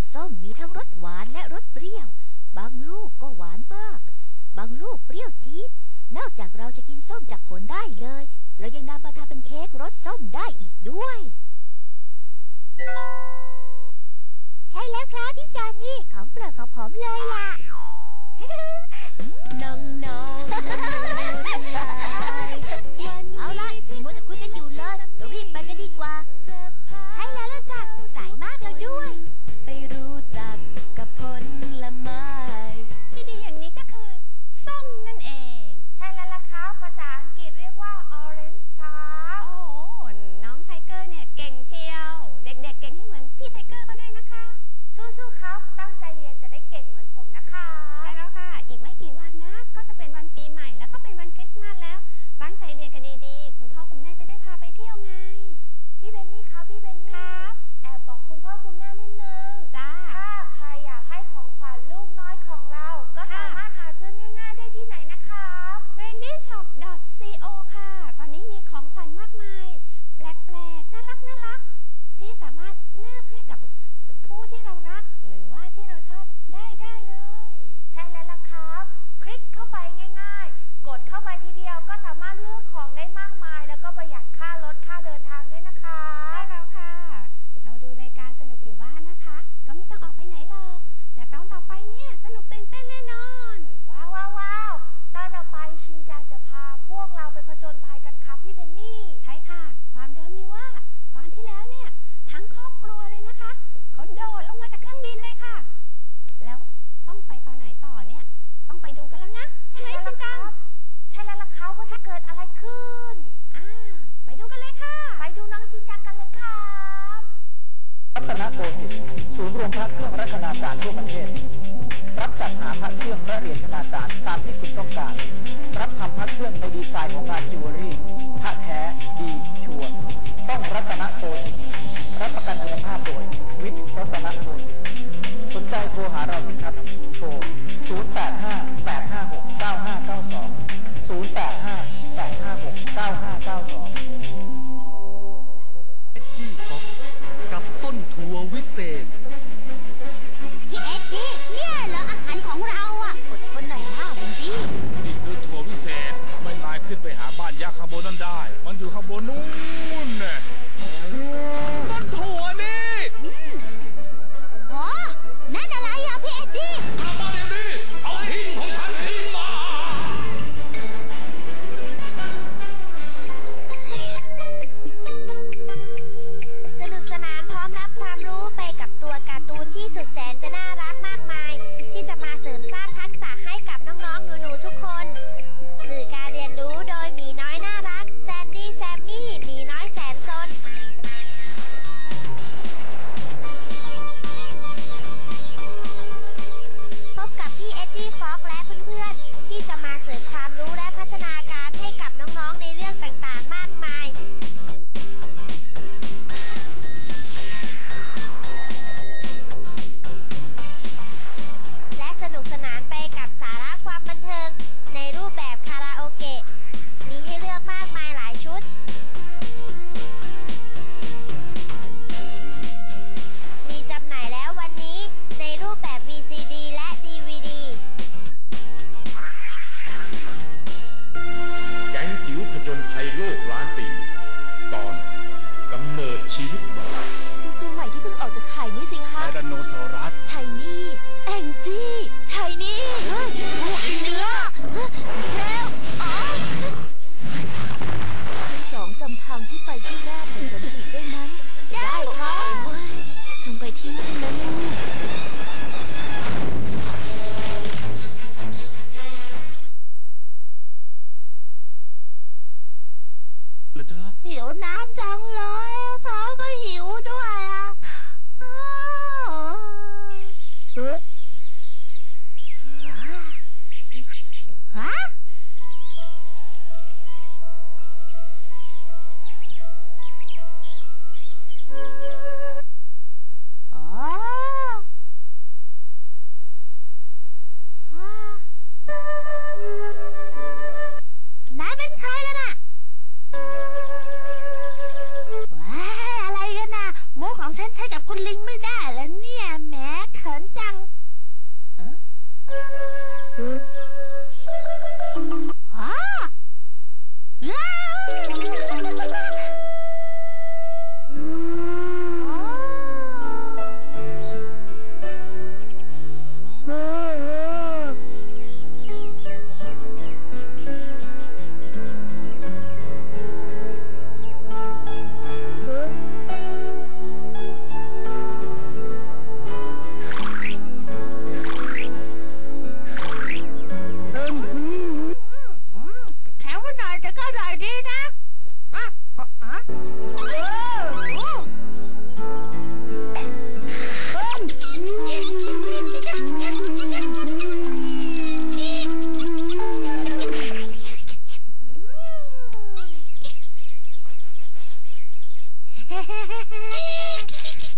กส้มมีทั้งรสหวานและรสเปรี้ยว บางลูกก็หวานมาก บางลูกเปรี้ยวจี๊ด นอกจากเราจะกินส้มจากผลได้เลย เรายังนำมาทำเป็นเค้กรสส้มได้อีกด้วย ใช่แล้วครับพี่จานนี่ของโปรดของผมเลยล่ะน้องๆ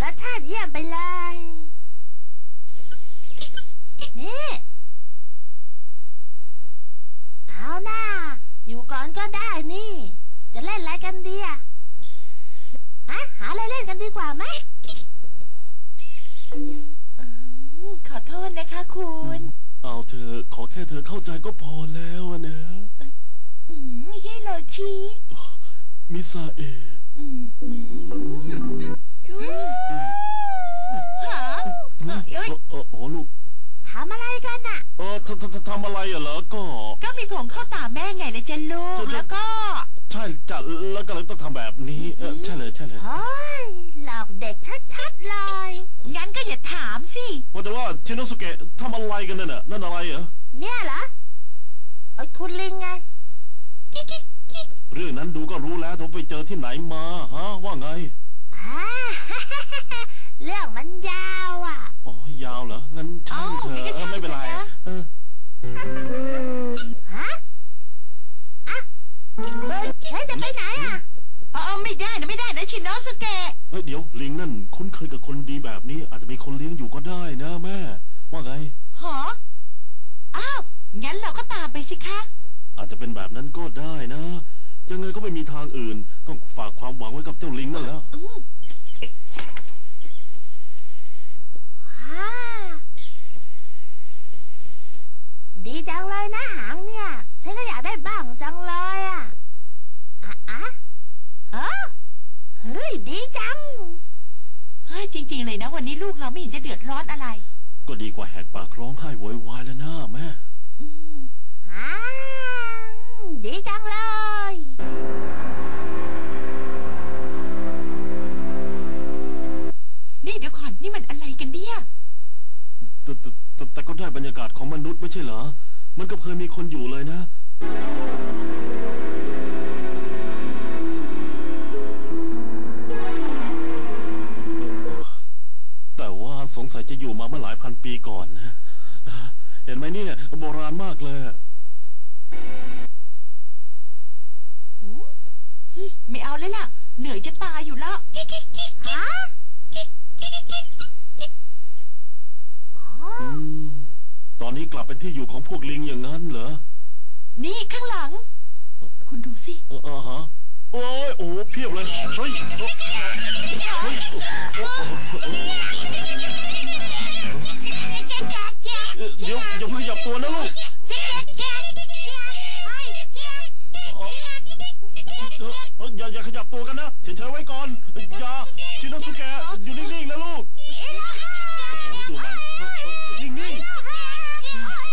รสชาติเยี่ยมไปเลย นี่ เอาหน้า อยู่ก่อนก็ได้นี่ จะเล่นอะไรกันดีอะฮะหาอะไรเล่นกันดีกว่าไหมขอโทษนะคะคุณ เอาเธอะขอแค่เธอเข้าใจก็พอแล้วอะนะอืมฮิโรชิมิซาเอะอืมอืม จูหาเอ้ยเอ้ยเออโอ้ลูกทำอะไรกันน่ะ เออทำทททำอะไรอะเหรอก็ ก็มีผงเข้าตาแม่ไงเลยเจ้ะลูก แล้วก็ใช่จัดแล้วก็เลยต้องทำแบบนี้เออใช่เลยใช่เลยเฮ้ยหลอกเด็กชัดๆเลย งั้นก็อย่าถามสิว่าแต่ว่าชินโนสุเกะทำอะไรกันนั่นน่ะนั่นอะไรเหรอเนี่ยเหรอไอ้คุณลิงไงกิ๊ก เรื่องนั้นดูก็รู้แล้วผมไปเจอที่ไหนมาฮะว่าไงอ่า เรื่องมันยาวอะ อ๋อยาวเหรองั้นช่างเถอะอ๋องั้นก็เออช่างไม่เป็นไรเถอะนะ เออฮะอะเฮ้ยเฮ้ยจะไปไหนอะเออไม่ได้นะไม่ได้นะชินโนสุเกะเฮ้ยเดี๋ยวลิงนั่นคุ้นเคยกับคนดีแบบนี้ อาจจะมีคนเลี้ยงอยู่ก็ได้นะแม่ ว่าไง หออ้าวงั้นเราก็ตามไปสิคะอาจจะเป็นแบบนั้นก็ได้นะ ยังไงก็ไม่มีทางอื่น ต้องฝากความหวังไว้กับเจ้าลิงนั่นแหล้ว อืมอ่าดีจังเลยนะหางเนี่ย ฉันก็อยากได้บ้างจังเลยอะอะอะเออเฮ้ยดีจัง เฮ้ยจริง ๆ เลยนะ วันนี้ลูกเราไม่เห็นจะเดือดร้อนอะไร ก็ดีกว่าแหกปากร้องไห้โวยวายแล้วนะ บรรยากาศของมนุษย์ไม่ใช่เหรอ มันก็เคยมีคนอยู่เลยนะ แต่ว่าสงสัยจะอยู่มาเมื่อหลายพันปีก่อนนะเห็นไหมเนี่ย โบราณมากเลยอะไม่เอาเลยล่ะ เหนื่อยจะตายอยู่แล้วกกิ๊กกิ๊กกิ๊กอ๋อ อืมต อนนี้กลับเป็นที่อยู่ของพวกลิงอย่างนั้นเหรอ นี่ข้างหลัง คุณดูสิเอออ่าฮะโอ้ยโอ้เพียบเลยเฮ้ยเฮ้ยเฮ้ยโอ้โอ้โอ้โอ้เอ่อเดี๋ยวอย่าเพิ่งขยับตัวนะลูกเอ่อเอ่อเอ่ออย่าอย่าขยับตัวกันนะเฉยๆไว้ก่อนอย่าชินโนสุเกะอยู่นิ่งๆนะลูกโอ้โหดูมันเอ่อเอ่อนิ่งๆ เฮ้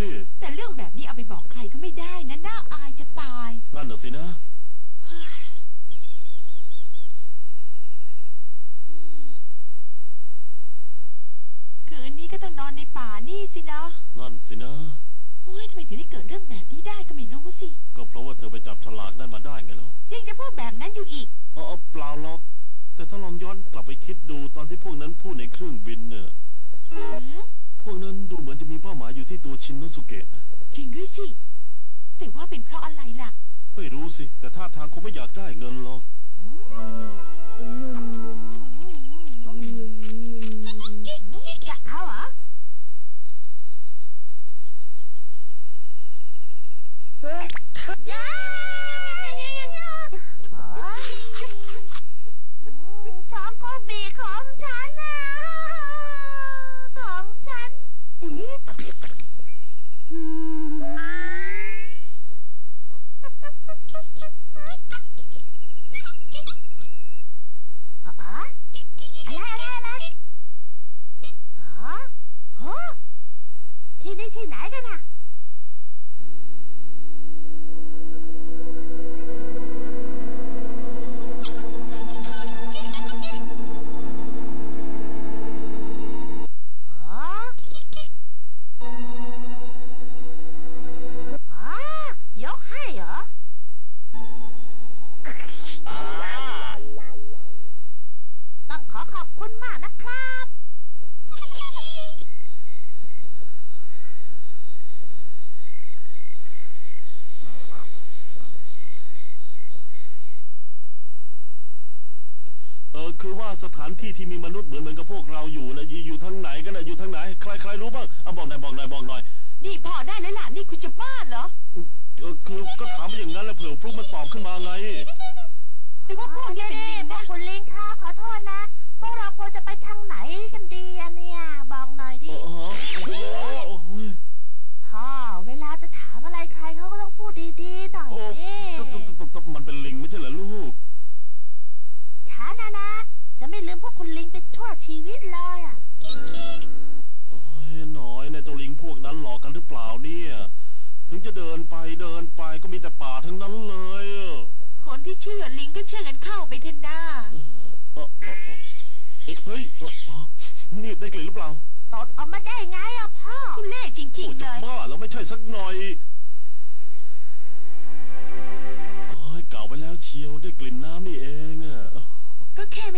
สิ แต่เรื่องแบบนี้เอาไปบอกใครก็ไม่ได้นะน่าอายจะตาย นั่นน่ะสินะ เฮ้ยอืมคืนนี้ก็ต้องนอนในป่านี่สินะนั่นสินะ โอ้ยทำไมถึงได้เกิดเรื่องแบบนี้ได้ก็ไม่รู้สิ ก็เพราะว่าเธอไปจับฉลากนั่นมาได้ไงแล้วยังจะพูดแบบนั้นอยู่อีก อ๋อเปล่าหรอก แต่ถ้าลองย้อนกลับไปคิดดูตอนที่พวกนั้นพูดในเครื่องบินเนี่ย หืม พวกนั้นดูเหมือนจะมีเป้าหมายอยู่ที่ตัวชินโนสุเกะนะจริงด้วยสิ แต่ว่าเป็นเพราะอะไรล่ะ ไม่รู้สิ แต่ท่าทางคงไม่อยากได้เงินหรอกจะาสถานที่ที่มีมนุษย์เหมือนเหมือนกับพวกเราอยู่นะอยู่อยู่ทางไหนกันนะอยู่ทางไหน ใครใครรู้บ้างเอาบอกหน่อยบอกหน่อยบอกหน่อยนี่พอได้แล้วล่ะนี่คุณจะบ้าเหรอเออคือก็ถามไปอย่างนั้นแล้วเผื่อฟลุกมันตอบขึ้นมาไง แต่ว่าพวกนี้เป็นลิงพวนะกคุณลิ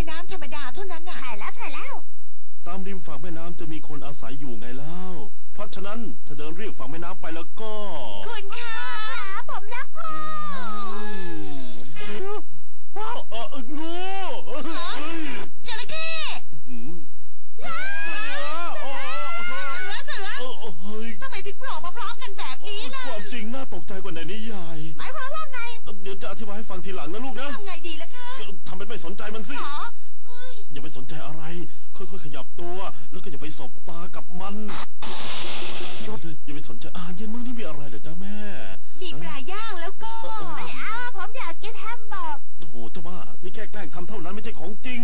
ก็แค่แม่น้ำธรรมดาเท่านั้นน่ะ ใช่แล้วใช่แล้ว ตามริมฝั่งแม่น้ำจะมีคนอาศัยอยู่ไงเล่าเพราะฉะนั้นถ้าเดินเรียบฝั่งแม่น้ำไปแล้วก็คุณค่ะขาผมรักพ่ออืมว้าวเออเอองูเฮ้ยจระเข้อืมเสือโอ้โหเสือเสือเออเฮ้ยทำไมถึงโผล่มาพร้อมกันแบบนี้ล่ะความจริงน่าตกใจกว่าในนิยาย หมายความว่าไง เดี๋ยวจะอธิบายให้ฟังทีหลังนะลูกนะ ทำไงดีล่ะคะ ทำเป็นไม่สนใจมันสิขอเฮ้ยอย่าไปสนใจอะไร ค่อยๆ ขยับตัว แล้วก็อย่าไปสบตากับมันอย่าไปสนใจอาหารเย็นมื้อนี้มีอะไรเหรอจ้าแม่มีปลาย่างแล้วก็ ไม่เอาผมอยากกินแฮมเบอร์กโอ้โหเจ้าบ้านี่แค่แกล้งทำเท่านั้นไม่ใช่ของจริง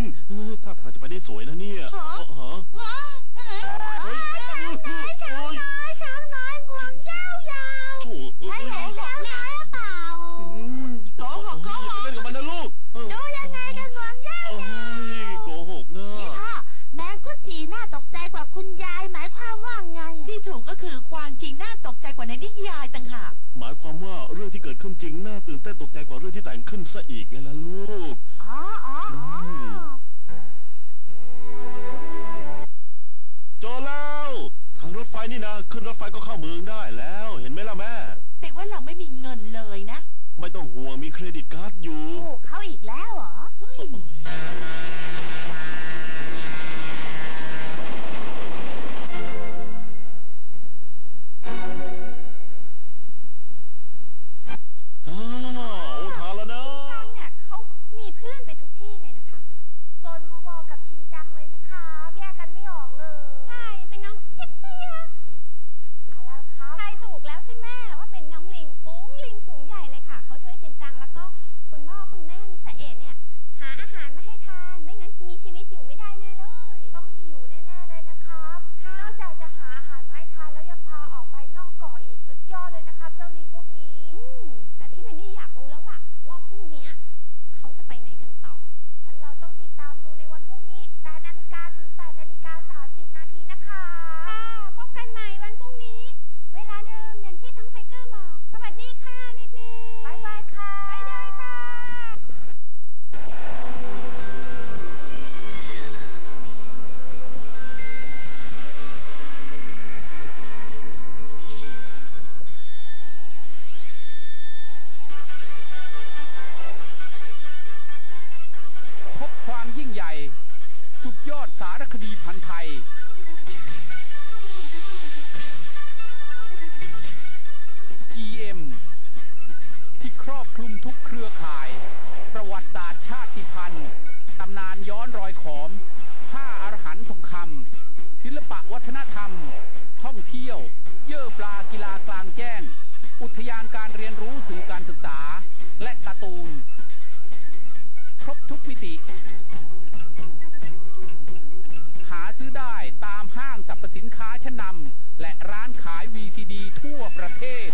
อนรอยขอม ผ้าอารหันต์ทองคำศิลปะวัฒนธรรม ท่องเที่ยว เยื่อปลากีฬากลางแจ้ง อุทยานการเรียนรู้สื่อการศึกษา และการ์ตูน ครบทุกมิติ หาซื้อได้ตามห้างสรรพสินค้าชั้นนำและร้านขาย VCD ทั่วประเทศ